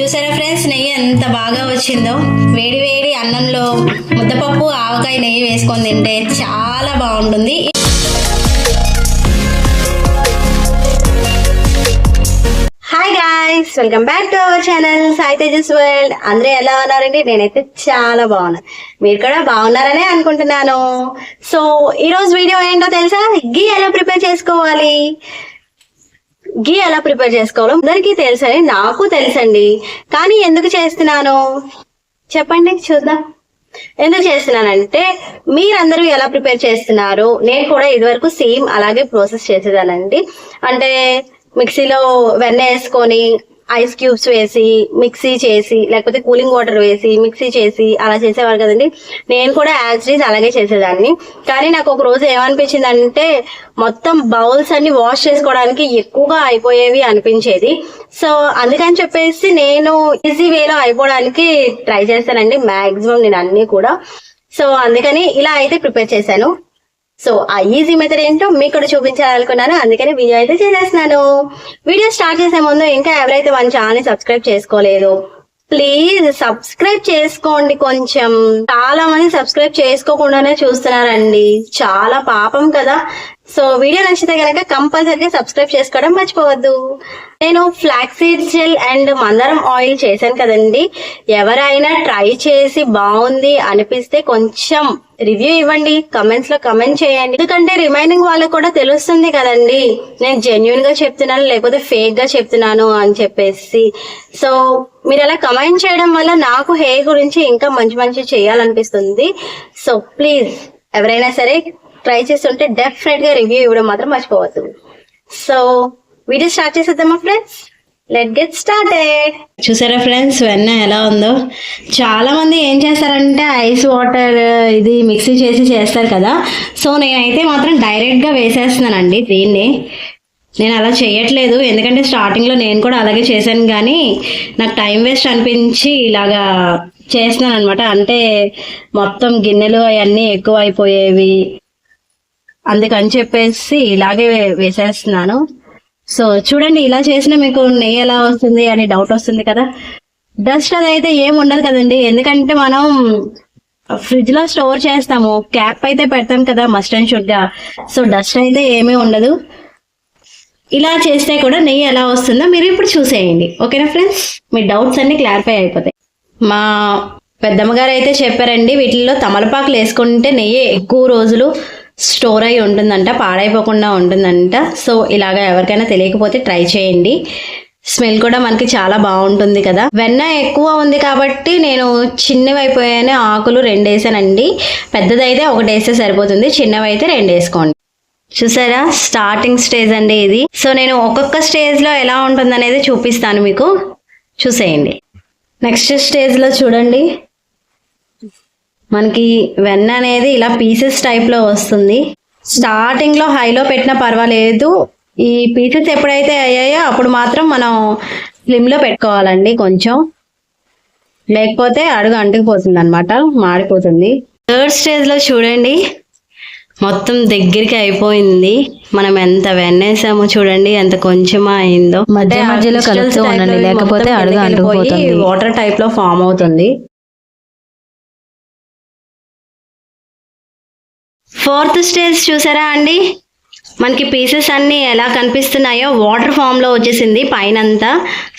చూసారా ఫ్రెండ్స్? నెయ్యి ఎంత బాగా వచ్చిందో. వేడి వేడి అన్నంలో ముద్దపప్పు ఆవకాయ నెయ్యి వేసుకొని తింటే చాలా బాగుంటుంది. Hi guys welcome back to our channel Sai Tejas world అందరూ ఎలా ఉన్నారండి? నేనైతే చాలా బాగున్నాను మీరు కూడా బాగున్నారనే అనుకుంటున్నాను. సో ఈరోజు వీడియో ఏంటో తెలుసా? ఘీ ఎలా ప్రిపేర్ చేసుకోవాలి? గీ ఎలా ప్రిపేర్ చేసుకోవాలో అందరికీ తెలుసని నాకు తెలుసండి. కానీ ఎందుకు చేస్తున్నాను? చెప్పండి చూద్దాం. ఎందుకు చేస్తున్నానంటే మీరందరూ ఎలా ప్రిపేర్ చేస్తున్నారు నేను కూడా ఇదివరకు సేమ్ అలాగే ప్రాసెస్ చేసేదానండి. అంటే మిక్సీలో వెన్న వేసుకొని ఐస్ క్యూబ్స్ వేసి మిక్సీ చేసి లేకపోతే కూలింగ్ వాటర్ వేసి మిక్సీ చేసి అలా చేసేవారు కదండి. నేను కూడా యాక్చువలీస్ అలాగే చేసేదాన్ని. కానీ నాకు ఒక రోజు ఏమనిపించింది అంటే మొత్తం బౌల్స్ అన్ని వాష్ చేసుకోవడానికి ఎక్కువగా అయిపోయేవి అనిపించేది. సో అందుకని చెప్పేసి నేను ఈజీ వేలో అయిపోవడానికి ట్రై చేస్తానండి మాక్సిమం నేను అన్ని కూడా. సో అందుకని ఇలా అయితే ప్రిపేర్ చేశాను. సో ఆ ఈజీ మెథడ్ ఏంటో మీకు కూడా చూపించాలనుకున్నాను. అందుకని వీడియో అయితే చేసేస్తున్నాను. వీడియో స్టార్ట్ చేసే ముందు ఇంకా ఎవరైతే మన ఛానల్ సబ్స్క్రైబ్ చేసుకోలేదు ప్లీజ్ సబ్స్క్రైబ్ చేసుకోండి కొంచెం. చాలా మంది సబ్స్క్రైబ్ చేసుకోకుండానే చూస్తున్నారండి. చాలా పాపం కదా. సో వీడియో నచ్చితే కనుక కంపల్సరీగా సబ్స్క్రైబ్ చేసుకోవడం మర్చిపోవద్దు. నేను ఫ్లాక్సీడ్ జెల్ అండ్ మందారం ఆయిల్ చేశాను కదండి. ఎవరైనా ట్రై చేసి బాగుంది అనిపిస్తే కొంచెం రివ్యూ ఇవ్వండి. కమెంట్స్లో కమెంట్ చేయండి. ఎందుకంటే రిమైనింగ్ వాళ్ళకు కూడా తెలుస్తుంది కదండి. నేను జెన్యున్గా చెప్తున్నాను లేకపోతే ఫేక్గా చెప్తున్నాను అని చెప్పేసి. సో మీరు అలా కమెంట్ చేయడం వల్ల నాకు హెయిర్ గురించి ఇంకా మంచి మంచి చేయాలనిపిస్తుంది. సో ప్లీజ్ ఎవరైనా సరే ట్రై చేస్తుంటే డెఫినెట్గా రివ్యూ ఇవ్వడం మాత్రం మర్చిపోవద్దు. సో వీడియో స్టార్ట్ చేసేద్దామా ఫ్రెండ్స్ లెట్ గెట్ స్టార్టెడ్ చూసారా ఫ్రెండ్స్ వెన్న ఎలా ఉందో? చాలా మంది ఏం చేస్తారంటే ఐస్ వాటర్ ఇది మిక్సీ చేసి చేస్తారు కదా. సో నేనైతే మాత్రం డైరెక్ట్గా వేసేస్తున్నానండి దీన్ని. నేను అలా చేయట్లేదు ఎందుకంటే స్టార్టింగ్లో నేను కూడా అలాగే చేశాను కానీ నాకు టైం వేస్ట్ అనిపించి ఇలాగా చేస్తున్నాను అనమాట అంటే మొత్తం గిన్నెలు అవన్నీ ఎక్కువ అయిపోయేవి అందుకని చెప్పేసి ఇలాగే వేసేస్తున్నాను. సో చూడండి ఇలా చేసిన మీకు నెయ్యి ఎలా వస్తుంది అని డౌట్ వస్తుంది కదా. డస్ట్ అదైతే ఏం ఉండదు కదండి. ఎందుకంటే మనం ఫ్రిడ్జ్లో స్టోర్ చేస్తాము. క్యాప్ అయితే పెడతాం కదా మస్ట్ అండ్ షుడ్గా. సో డస్ట్ అయితే ఏమీ ఉండదు. ఇలా చేస్తే కూడా నెయ్యి ఎలా వస్తుందో మీరు ఇప్పుడు చూసేయండి. ఓకేనా ఫ్రెండ్స్ మీ డౌట్స్ అన్ని క్లారిఫై అయిపోతాయి. మా పెద్దమ్మ గారు అయితే చెప్పారండి వీటిల్లో తమలపాకులు వేసుకుంటే నెయ్యి ఎక్కువ రోజులు స్టోర్ అయి ఉంటుందంట పాడైపోకుండా ఉంటుందంట. సో ఇలాగా ఎవరికైనా తెలియకపోతే ట్రై చేయండి. స్మెల్ కూడా మనకి చాలా బాగుంటుంది కదా. వెన్న ఎక్కువ ఉంది కాబట్టి నేను చిన్నవి ఆకులు రెండు వేసానండి పెద్దదైతే ఒకటి వేస్తే సరిపోతుంది చిన్నవి అయితే రెండు వేసుకోండి చూసారా? స్టార్టింగ్ స్టేజ్ అండి ఇది. సో నేను ఒక్కొక్క స్టేజ్లో ఎలా ఉంటుంది అనేది చూపిస్తాను మీకు. చూసేయండి. నెక్స్ట్ స్టేజ్లో చూడండి. మనకి వెన్న అనేది ఇలా పీసెస్ టైప్లో వస్తుంది. స్టార్టింగ్లో హైలో పెట్టినా పర్వాలేదు. ఈ పీసెస్ ఎప్పుడైతే అయ్యాయో అప్పుడు మాత్రం మనం స్లిమ్లో పెట్టుకోవాలండి కొంచెం. లేకపోతే అడుగు అంటుకుపోతుంది అనమాట మాడిపోతుంది. థర్డ్ స్టేజ్లో చూడండి. మొత్తం దగ్గరికి అయిపోయింది. మనం ఎంత వెన్నేసామో చూడండి ఎంత కొంచెమా అయిందో. మధ్య మధ్యలో కలుపుతూ ఉండండి, లేకపోతే అడుగు అంటుకుపోతుంది. వాటర్ టైప్లో ఫామ్ అవుతుంది. ఫోర్త్ స్టేజ్ చూసారా అండి? మనకి పీసెస్ అన్ని ఎలా కనిపిస్తున్నాయో వాటర్ ఫామ్లో వచ్చేసింది పైన అంతా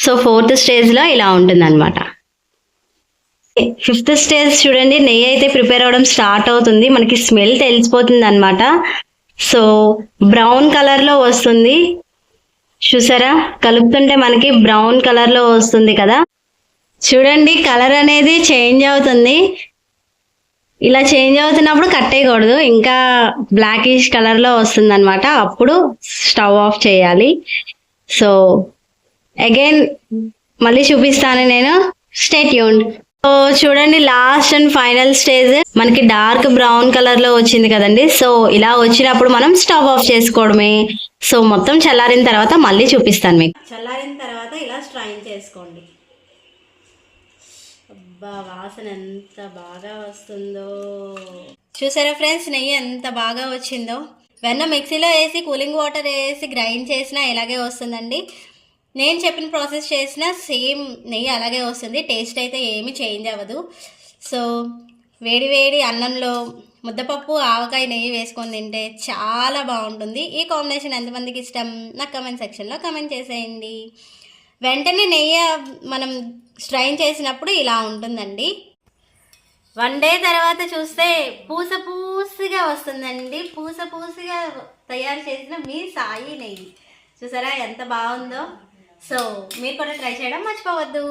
సో ఫోర్త్ స్టేజ్లో ఇలా ఉంటుంది అనమాట ఫిఫ్త్ స్టేజ్ చూడండి నెయ్యి అయితే ప్రిపేర్ అవ్వడం స్టార్ట్ అవుతుంది. మనకి స్మెల్ తెలిసిపోతుంది అనమాట సో బ్రౌన్ కలర్లో వస్తుంది. చూసారా? కలుపుతుంటే మనకి బ్రౌన్ కలర్లో వస్తుంది కదా. చూడండి కలర్ అనేది చేంజ్ అవుతుంది. ఇలా చేంజ్ అవుతున్నప్పుడు కట్టేయకూడదు ఇంకా బ్లాకిష్ కలర్లో వస్తుంది అనమాట అప్పుడు స్టవ్ ఆఫ్ చేయాలి. సో అగైన్ మళ్ళీ చూపిస్తాను నేను. స్టేట్ యూన్ సో చూడండి లాస్ట్ అండ్ ఫైనల్ స్టేజ్ మనకి డార్క్ బ్రౌన్ కలర్లో వచ్చింది కదండి. సో ఇలా వచ్చినప్పుడు మనం స్టవ్ ఆఫ్ చేసుకోవడమే. సో మొత్తం చల్లారిన తర్వాత మళ్ళీ చూపిస్తాను మీకు. చల్లారిన తర్వాత ఇలా స్ట్రైన్ చేసుకోండి. అబ్బా వాసన ఎంత బాగా వస్తుందో. చూసారా ఫ్రెండ్స్ నెయ్యి ఎంత బాగా వచ్చిందో. వెన్న మిక్సీలో వేసి కూలింగ్ వాటర్ వేసి గ్రైండ్ చేసినా ఇలాగే వస్తుందండి. నేను చెప్పిన ప్రాసెస్ చేసిన సేమ్ నెయ్యి అలాగే వస్తుంది. టేస్ట్ అయితే ఏమీ చేంజ్ అవ్వదు. సో వేడి వేడి అన్నంలో ముద్దపప్పు ఆవకాయ నెయ్యి వేసుకొని తింటే చాలా బాగుంటుంది. ఈ కాంబినేషన్ ఎంతమందికి ఇష్టం? నాకు కమెంట్ సెక్షన్లో కమెంట్ చేసేయండి. వెంటనే నెయ్యి మనం స్ట్రైన్ చేసినప్పుడు ఇలా ఉంటుందండి. వన్ డే తర్వాత చూస్తే పూస పూసగా వస్తుందండి. పూస పూసగా తయారు చేసిన మీ సాయి నెయ్యి. చూసారా ఎంత బాగుందో? సో మీరు కూడా ట్రై చేయడం మర్చిపోవద్దు.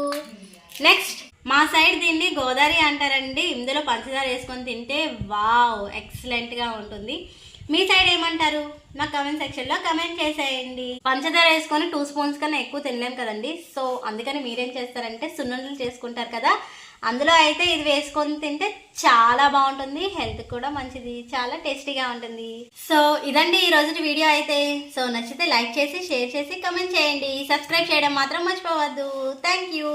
నెక్స్ట్ మా సైడ్ దీన్ని గోదావరి అంటారండి. ఇందులో పంచదార వేసుకొని తింటే వావ్ ఎక్సలెంట్గా ఉంటుంది. మీ సైడ్ ఏమంటారు? నా కమెంట్ సెక్షన్లో కమెంట్ చేసేయండి. పంచదార వేసుకొని టూ స్పూన్స్ కన్నా ఎక్కువ తినలేం కదండి. సో అందుకని మీరేం చేస్తారంటే సున్నుండలు చేసుకుంటారు కదా. అందులో అయితే ఇది వేసుకొని తింటే చాలా బాగుంటుంది. హెల్త్ కూడా మంచిది. చాలా టేస్టీగా ఉంటుంది. సో ఇదండి ఈ రోజు వీడియో అయితే. సో నచ్చితే లైక్ చేసి షేర్ చేసి కమెంట్ చేయండి. సబ్స్క్రైబ్ చేయడం మాత్రం మర్చిపోవద్దు. Thank you